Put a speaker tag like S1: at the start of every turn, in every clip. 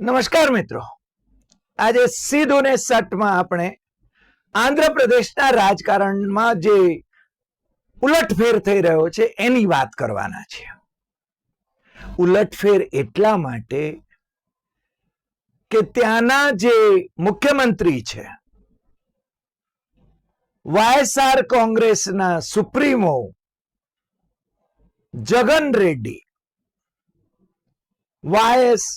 S1: નમસ્કાર મિત્રો. આજે સીધું ને સટમાં આપણે આંધ્રપ્રદેશના રાજકારણમાં જે ઉલટફેર થઈ રહ્યો છે એની વાત કરવાના છે. ઉલટફેર એટલા માટે કે ત્યાંના જે મુખ્યમંત્રી છે, વાયએસઆર કોંગ્રેસના સુપ્રીમો જગન રેડ્ડી, વાયએસ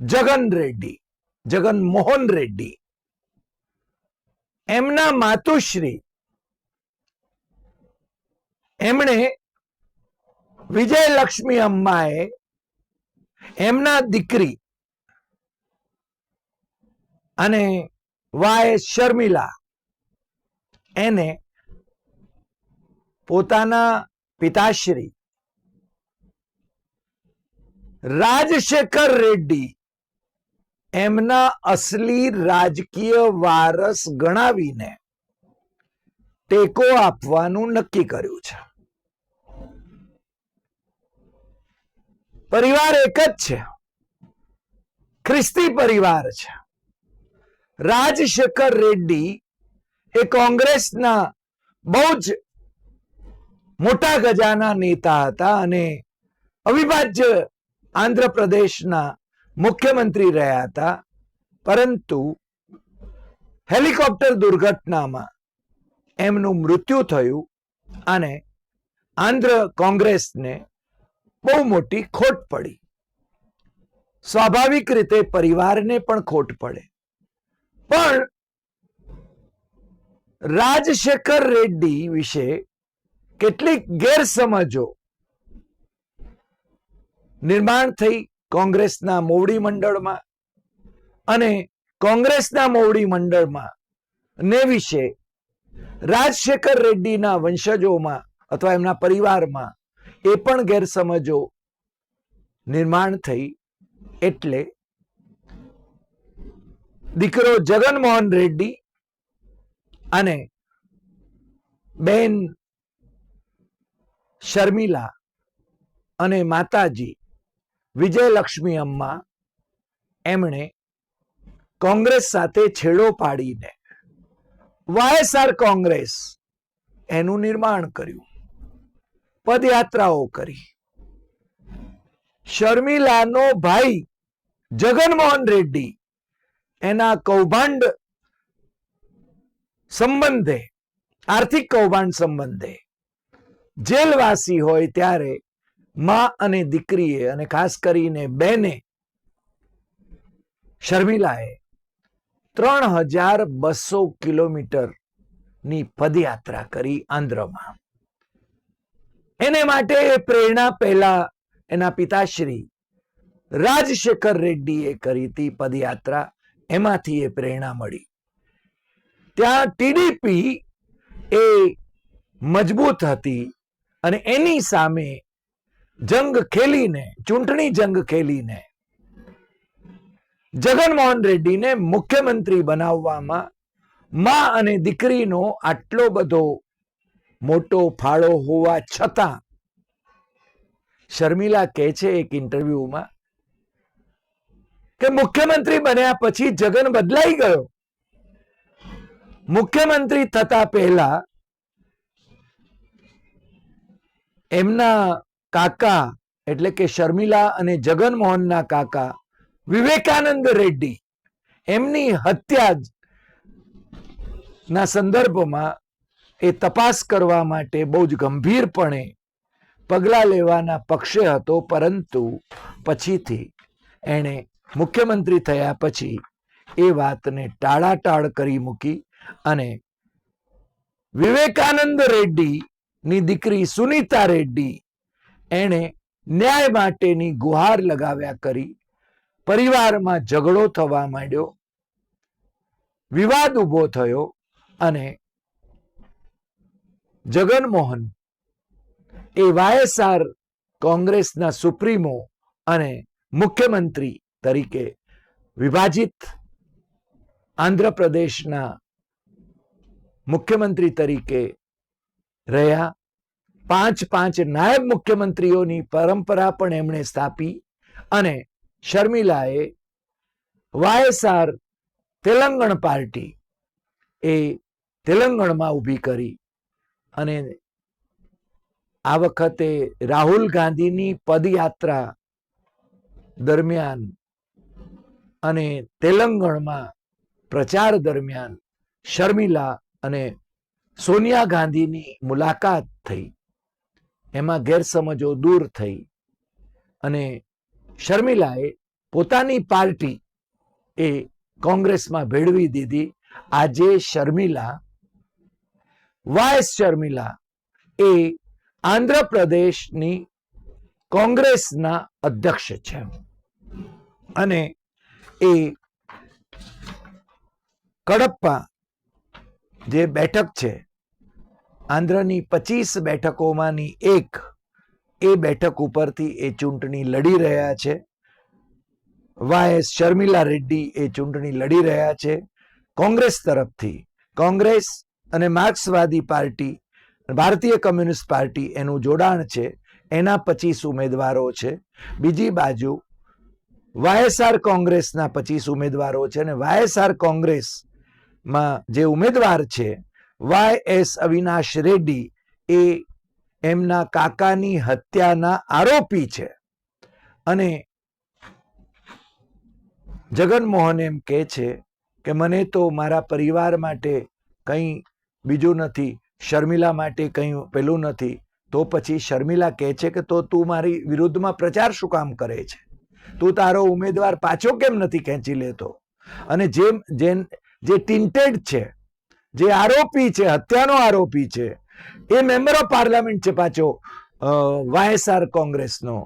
S1: જગન રેડ્ડી, જગન મોહન રેડ્ડી. એમના માતુશ્રી, એમણે વિજયલક્ષ્મી અમ્માએ એમના દીકરી અને વાય શર્મિલા એને પોતાના પિતાશ્રી રાજશેખર રેડ્ડી એમના અસલી રાજકીય વારસ ગણાવીને ટેકો આપવાનું નક્કી કર્યું છે. પરિવાર એક જ છે. ખ્રિસ્તી પરિવાર છે. રાજશેખર રેડ્ડી એ કોંગ્રેસના બહુ જ મોટા ગજાના નેતા હતા અને અવિભાજ્ય આંધ્રપ્રદેશના મુખ્યમંત્રી રહ્યા હતા, પરંતુ હેલિકોપ્ટર દુર્ઘટનામાં એમનું મૃત્યુ થયું અને આંધ્ર કોંગ્રેસને બહુ મોટી ખોટ પડી. સ્વાભાવિક રીતે પરિવારને પણ ખોટ પડે. પણ રાજશેખર રેડ્ડી વિશે કેટલીક ગેરસમજો નિર્માણ થઈ કોંગ્રેસના મોવડી મંડળમાં અને કોંગ્રેસના મોવડી મંડળમાં ને વિશે રાજશેખર રેડ્ડીના વંશજોમાં અથવા એમના પરિવારમાં એ પણ ગેરસમજો નિર્માણ થઈ એટલે દીકરો જગનમોહન રેડ્ડી અને બેન શર્મિલા અને માતાજી વિજયલક્ષ્મી અમ્મા એમણે કોંગ્રેસ સાથે છેડો પાડીને વાયએસઆર કોંગ્રેસ એનું નિર્માણ કર્યું, પદયાત્રાઓ કરી. શર્મિલાનો ભાઈ જગનમોહન રેડ્ડી એના કૌભાંડ સંબંધે, આર્થિક કૌભાંડ સંબંધે જેલવાસી હોય ત્યારે માં અને દીકરીએ અને ખાસ કરીને બેને શર્મિલાએ ત્રણ હજાર બસો કિલોમીટરની પદયાત્રા કરી આંધ્રમાં. એને માટે પ્રેરણા પહેલા એના પિતાશ્રી રાજશેખર રેડ્ડીએ કરી હતી પદયાત્રા. એમાંથી એ પ્રેરણા મળી. ત્યાં ટીડીપી એ મજબૂત હતી અને એની સામે જંગ ખેલીને, ચૂંટણી જંગ ખેલીને, જગનમોહન રેડ્ડીને મુખ્યમંત્રી બનાવવામાં માં અને દીકરીનો આટલો બધો મોટો ફાળો હોવા છતાં શર્મિલા કહે છે એક ઇન્ટરવ્યુમાં કે મુખ્યમંત્રી બન્યા પછી જગન બદલાઈ ગયો. મુખ્યમંત્રી થતા પહેલા એમના કાકા એટલે કે શર્મિલા અને જગનમોહનના કાકા વિવેકાનંદ રેડ્ડી. એમની હત્યા ના સંદર્ભમાં એ તપાસ કરવા માટે બહુ જ ગંભીરપણે પગલાં લેવાના પક્ષે હતો, પરંતુ પછીથી એણે મુખ્યમંત્રી થયા પછી એ વાતને ટાળાટાળ કરી મૂકી અને વિવેકાનંદ રેડ્ડી ની દીકરી સુનીતા રેડ્ડી એણે ન્યાય માટેની ગુહાર લગાવ્યા કરી પરિવારમાં ઝઘડો થવા માંડ્યો. વિવાદ ઊભો થયો અને જગનમોહન એ વાયએસઆર કોંગ્રેસના સુપ્રીમો અને મુખ્યમંત્રી તરીકે વિભાજિત આંધ્રપ્રદેશના મુખ્યમંત્રી તરીકે રહ્યા. પાંચ પાંચ નાયબ મુખ્યમંત્રીઓની પરંપરા પણ એમણે સ્થાપી અને શર્મિલાએ વાયએસઆર તેલંગણ પાર્ટી એ તેલંગણમાં ઊભી કરી અને આ વખતે રાહુલ ગાંધીની પદયાત્રા દરમિયાન અને તેલંગણમાં પ્રચાર દરમિયાન શર્મિલા અને સોનિયા ગાંધીની મુલાકાત થઈ. એમાં ગેરસમજો દૂર થઈ. અને શર્મિલાએ પોતાની પાર્ટી એ કોંગ્રેસમાં ભેળવી દીધી. આજે શર્મિલા વાયસ શર્મિલા એ આંધ્રપ્રદેશની કોંગ્રેસના અધ્યક્ષ છે. અને એ કડપ્પા જે બેઠક છે આંધ્રની પચીસ બેઠકોમાંની એક એ બેઠક ઉપરથી એ ચૂંટણી લડી રહ્યા છે. વાયએસ શર્મિલા રેડ્ડી એ ચૂંટણી લડી રહ્યા છે. કોંગ્રેસ તરફથી કોંગ્રેસ અને માર્ક્સવાદી પાર્ટી, ભારતીય કમ્યુનિસ્ટ પાર્ટી એનું જોડાણ છે. એના પચીસ ઉમેદવારો છે. બીજી બાજુ વાયએસઆર કોંગ્રેસના પચીસ ઉમેદવારો છે અને વાયએસઆર કોંગ્રેસમાં જે ઉમેદવાર છે વાય એસ અવિનાશ રેડ્ડી એ એમના કાકાની હત્યાના આરોપી છે. અને જગનમોહન એમ કહે છે કે, મને તો મારા પરિવાર માટે કંઈ બીજું નથી, શર્મિલા માટે કંઈ પેલું નથી, તો પછી શર્મિલા કહે છે કે, તો તું મારી વિરુદ્ધમાં પ્રચાર શું કામ કરે છે? તું તારો ઉમેદવાર પાછો કેમ નથી ખેંચી લેતો? અને જેમ જે ટિન્ટેડ છે જે આરોપી છે, હત્યાનો આરોપી છે, એ મેમ્બર ઓફ પાર્લામેન્ટ છે પાછો વાયએસઆર કોંગ્રેસનો.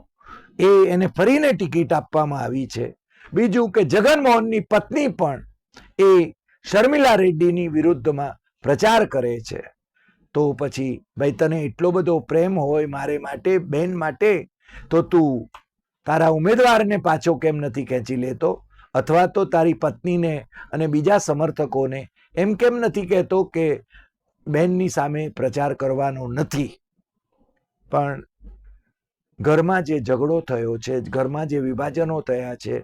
S1: એ એને ફરીને ટિકિટ આપવામાં આવી છે. બીજું કે જગનમોહનની પત્ની પણ એ શર્મિલા રેડ્ડીની વિરુદ્ધમાં પ્રચાર કરે છે. તો પછી, ભાઈ, તને એટલો બધો પ્રેમ હોય મારે માટે, બેન માટે, તો તું તારા ઉમેદવારને પાછો કેમ નથી ખેંચી લેતો? અથવા તો તારી પત્નીને અને બીજા સમર્થકોને એમ કેમ નથી કહેતો કે બેનની સામે પ્રચાર કરવાનો નથી? પણ ઘરમાં જે ઝઘડો થયો છે, ઘરમાં જે વિભાજનો થયા છે,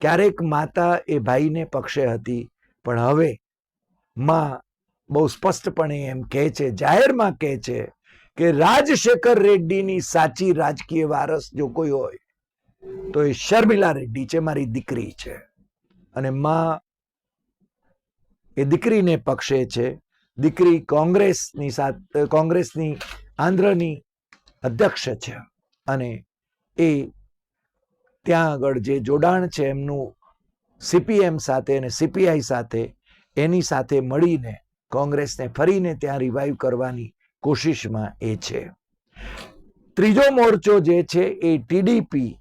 S1: ક્યારેક માતા એ ભાઈને પક્ષે હતી, પણ હવે માં બહુ સ્પષ્ટપણે એમ કહે છે, જાહેરમાં કહે છે કે રાજશેખર રેડ્ડીની સાચી રાજકીય વારસ જો કોઈ હોય, તો એ શર્મિલા રેડ્ડી છે, મારી દીકરી છે. અને માં એ દીકરીને પક્ષે છે. દીકરી કોંગ્રેસની સાથે કોંગ્રેસની આંધ્રની અધ્યક્ષ છે. અને એ ત્યાં આગળ જે જોડાણ છે એમનું સીપીએમ સાથે અને સીપીઆઈ સાથે, એની સાથે મળીને કોંગ્રેસને ફરીને ત્યાં રિવાઈવ કરવાની કોશિશમાં એ છે. ત્રીજો મોરચો જે છે એ ટીડીપી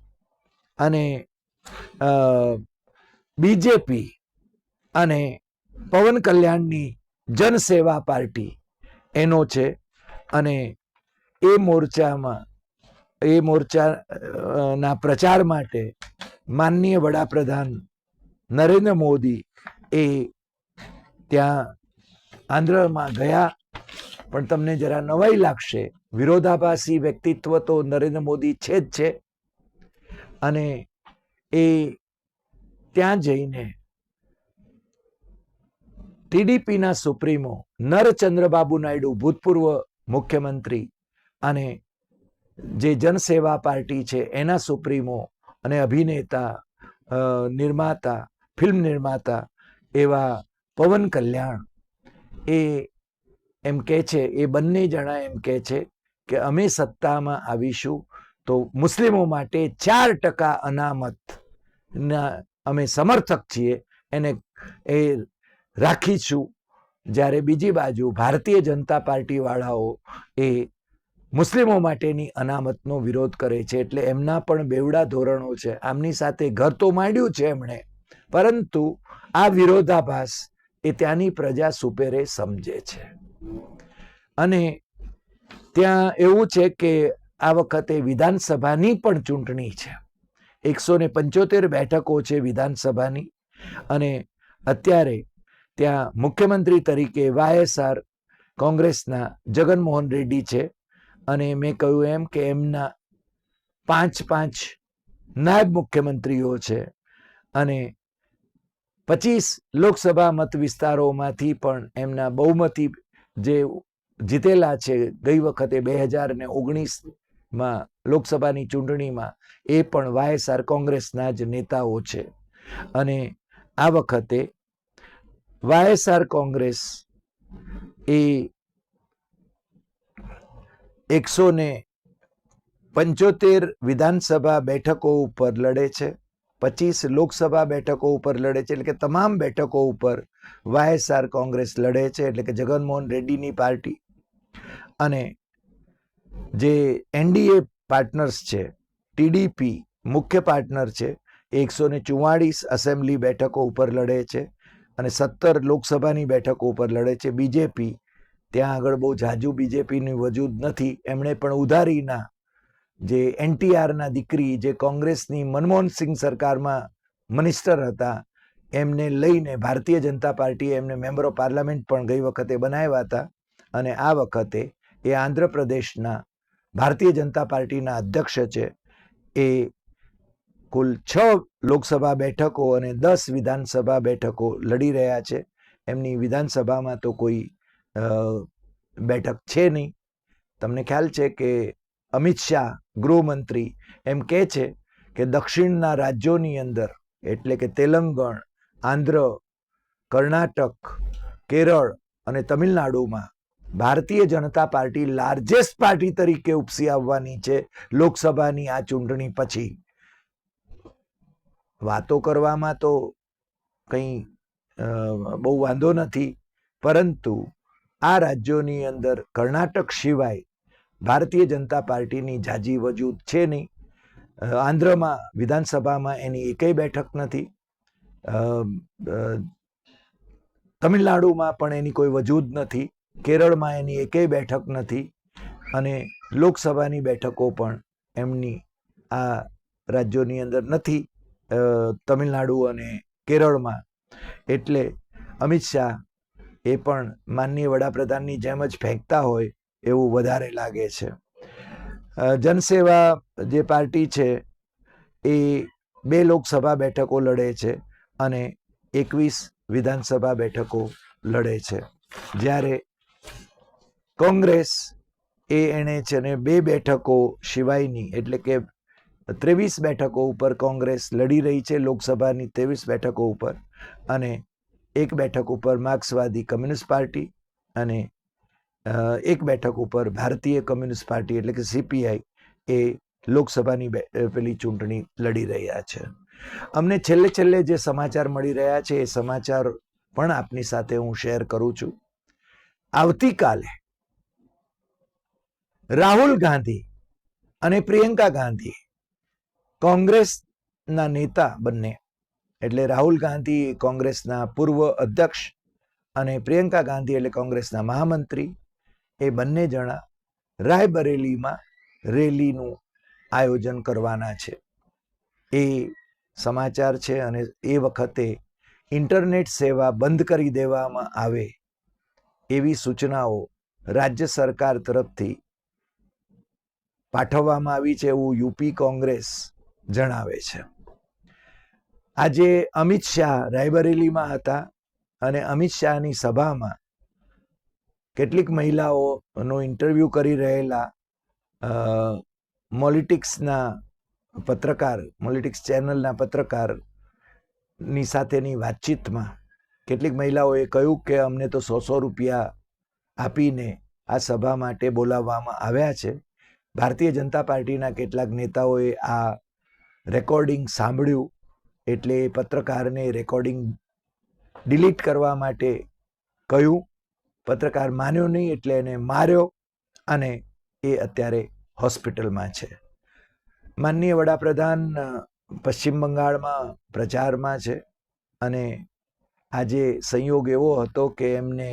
S1: અને બીજેપી અને પવન કલ્યાણની જનસેવા પાર્ટી એનો છે અને એ મોરચામાં, એ મોરચાના પ્રચાર માટે માનનીય વડાપ્રધાન નરેન્દ્ર મોદી એ ત્યાં આંધ્રમાં ગયા. પણ તમને જરા નવાઈ લાગશે, વિરોધાભાસી વ્યક્તિત્વ તો નરેન્દ્ર મોદી છે જ છે. અને એ ત્યાં જઈને ટીડીપીના સુપ્રીમો નરચંદ્રબાબુ નાયડુ ભૂતપૂર્વ મુખ્યમંત્રી અને જે જનસેવા પાર્ટી છે એના સુપ્રીમો અને અભિનેતા નિર્માતા, ફિલ્મ નિર્માતા એવા પવન કલ્યાણ એ એમ કહે છે, એ બંને જણા એમ કહે છે કે અમે સત્તામાં આવીશું તો મુસ્લિમો માટે ચાર ટકા અનામતના અમે સમર્થક છીએ. એને એ રાખીશું. જ્યારે બીજી બાજુ ભારતીય જનતા પાર્ટી વાળાઓ એ મુસ્લિમો માટેની અનામતનો વિરોધ કરે છે, એટલે એમના પણ બેવડા ધોરણો છે. આમની સાથે ઘર તો માંડ્યું છે એમણે, પરંતુ આ વિરોધાભાસ એ ત્યાંની પ્રજા સુપેરે સમજે છે. અને ત્યાં એવું છે કે આ વખતે વિધાનસભાની પણ ચૂંટણી છે. એકસો ને પંચોતેર બેઠકો છે વિધાનસભાની અને અત્યારે ત્યાં મુખ્યમંત્રી તરીકે વાયએસઆર કોંગ્રેસના જગનમોહન રેડ્ડી છે. અને મેં કહ્યું એમ કે એમના પાંચ પાંચ નાયબ મુખ્યમંત્રીઓ છે. અને પચીસ લોકસભા મત વિસ્તારોમાંથી પણ એમના બહુમતી જે જીતેલા છે ગઈ વખતે બે હજાર ને ઓગણીસમાં લોકસભાની ચૂંટણીમાં એ પણ વાયએસઆર કોંગ્રેસના જ નેતાઓ છે. અને આ વખતે વાયએસઆર કોંગ્રેસ એ એકસો ને પંચોતેર વિધાનસભા બેઠકો ઉપર લડે છે. પચીસ લોકસભા બેઠકો ઉપર લડે છે. એટલે કે તમામ બેઠકો ઉપર વાયએસઆર કોંગ્રેસ લડે છે. એટલે કે જગનમોહન રેડ્ડીની પાર્ટી. અને જે એનડીએ પાર્ટનર્સ છે, ટીડીપી મુખ્ય પાર્ટનર છે એકસો ને ચુવાળીસ એસેમ્બલી બેઠકો ઉપર લડે છે. અને સત્તર લોકસભાની બેઠકો ઉપર લડે છે બીજેપી. ત્યાં આગળ બહુ જાજુ બીજેપીની વજૂદ નથી. એમણે પણ ઉધારીના જે એનટીઆરના દીકરી જે કોંગ્રેસની મનમોહનસિંહ સરકારમાં મિનિસ્ટર હતા, એમને લઈને ભારતીય જનતા પાર્ટીએ એમને મેમ્બર ઓફ પાર્લામેન્ટ પણ ગઈ વખતે બનાવ્યા હતા. અને આ વખતે એ આંધ્રપ્રદેશના ભારતીય જનતા પાર્ટીના અધ્યક્ષ છે એ કુલ છ લોકસભા બેઠકો અને દસ વિધાનસભા બેઠકો લડી રહ્યા છે. એમની વિધાનસભામાં તો કોઈ બેઠક છે નહીં. તમને ખ્યાલ છે કે અમિત શાહ, ગૃહમંત્રી, એમ કહે છે કે દક્ષિણના રાજ્યોની અંદર, એટલે કે તેલંગણ, આંધ્ર, કર્ણાટક, કેરળ અને તમિલનાડુમાં Bharatiya Janata party largest party તરીકે ઉપસી આવવાની છે લોકસભાની આ ચૂંટણી પછી. વાતો કરવામાં તો કંઈ બહુ વાંધો નથી. પરંતુ આ રાજ્યોની અંદર કર્ણાટક સિવાય ભારતીય જનતા પાર્ટીની જાજી વજૂદ છે નહીં. આંધ્રમાં વિધાનસભામાં એની એકેય બેઠક નથી. તમિલનાડુમાં પણ એની કોઈ વજૂદ નથી. કેરળમાં એની એકેય બેઠક નથી. અને લોકસભાની બેઠકો પણ એમની આ રાજ્યોની અંદર નથી. તમિલનાડુ અને કેરળમાં. એટલે અમિત શાહ એ પણ માનનીય વડાપ્રધાનની જેમ જ ફેંકતા હોય એવું વધારે લાગે છે. જનસેવા જે પાર્ટી છે એ બે લોકસભા બેઠકો લડે છે અને એકવીસ વિધાનસભા બેઠકો લડે છે. જ્યારે કોંગ્રેસ એ એણે છે ને બે બેઠકો સિવાયની, એટલે કે ત્રેવીસ બેઠકો ઉપર કોંગ્રેસ લડી રહી છે લોકસભાની ત્રેવીસ બેઠકો ઉપર અને એક બેઠક ઉપર માર્ક્સવાદી કમ્યુનિસ્ટ પાર્ટી અને એક બેઠક ઉપર ભારતીય કમ્યુનિસ્ટ પાર્ટી એટલે કે સીપીઆઈ એ લોકસભાની પેલી ચૂંટણી લડી રહ્યા છે. અમને છેલ્લે છેલ્લે જે સમાચાર મળી રહ્યા છે એ સમાચાર પણ આપની સાથે હું શેર કરું છું. આવતીકાલે રાહુલ ગાંધી અને પ્રિયંકા ગાંધી કોંગ્રેસના નેતા બંને, એટલે રાહુલ ગાંધી કોંગ્રેસના પૂર્વ અધ્યક્ષ અને પ્રિયંકા ગાંધી એટલે કોંગ્રેસના મહામંત્રી, એ બંને જણા રાયબરેલીમાં રેલીનું આયોજન કરવાના છે. એ સમાચાર છે અને એ વખતે ઇન્ટરનેટ સેવા બંધ કરી દેવામાં આવે એવી સૂચનાઓ રાજ્ય સરકાર તરફથી પાઠવવામાં આવી છે એવું યુપી કોંગ્રેસ જણાવે છે. આજે અમિત શાહ રાયબરેલીમાં હતા અને અમિત શાહની સભામાં કેટલીક મહિલાઓનો ઇન્ટરવ્યૂ કરી રહેલા મોલિટિક્સના પત્રકાર મોલિટિક્સ ચેનલના પત્રકારની સાથેની વાતચીતમાં કેટલીક મહિલાઓએ કહ્યું કે અમને તો સો સો રૂપિયા આપીને આ સભા માટે બોલાવવામાં આવ્યા છે. ભારતીય જનતા પાર્ટીના કેટલાક નેતાઓએ આ રેકોર્ડિંગ સાંભળ્યું એટલે પત્રકારને રેકોર્ડિંગ ડિલીટ કરવા માટે કહ્યું. પત્રકાર માન્યો નહીં એટલે એને માર્યો અને એ અત્યારે હોસ્પિટલમાં છે. માનનીય વડાપ્રધાન પશ્ચિમ બંગાળમાં પ્રચારમાં છે અને આજે સંયોગ એવો હતો કે એમને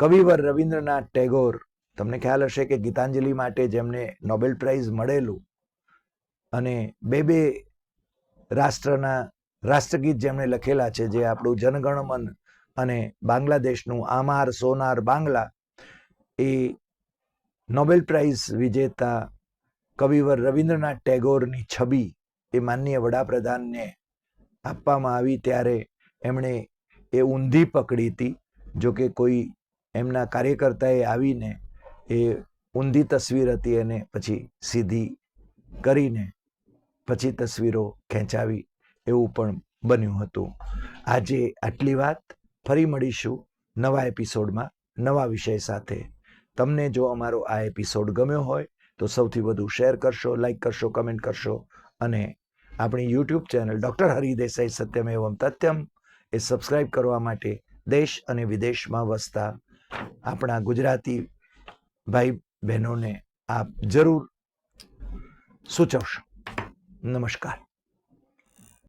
S1: કવિવર રવિન્દ્રનાથ ટેગોર, તમને ખ્યાલ હશે કે ગીતાંજલિ માટે જેમને નોબેલ પ્રાઇઝ મળેલું. અને બે બે રાષ્ટ્રના રાષ્ટ્રગીત જેમણે લખેલા છે, જે આપણું જનગણમન અને બાંગ્લાદેશનું આમાર સોનાર બાંગ્લા, એ નોબેલ પ્રાઇઝ વિજેતા કવિવર રવિન્દ્રનાથ ટેગોરની છબી એ માનનીય વડાપ્રધાનને આપવામાં આવી ત્યારે એમણે એ ઊંધી પકડી હતી. જો કે કોઈ એમના કાર્યકર્તાએ આવીને એ ઊંધી તસવીર હતી અને પછી સીધી કરીને પછી તસવીરો ખેંચાવી એવું પણ બન્યું હતું. આજે આટલી વાત. ફરી મળીશું નવા એપિસોડમાં નવા વિષય સાથે. તમને જો અમારો આ એપિસોડ ગમ્યો હોય, તો સૌથી વધુ શેર કરશો, લાઈક કરશો, કમેન્ટ કરશો અને આપણી યુટ્યુબ ચેનલ ડૉક્ટર હરિદેસાઈ સત્યમ એવમ તથ્યમ એ સબસ્ક્રાઈબ કરવા માટે દેશ અને વિદેશમાં વસતા આપણા ગુજરાતી ભાઈ બહેનોને આપ જરૂર સૂચવશો. નમસ્કાર.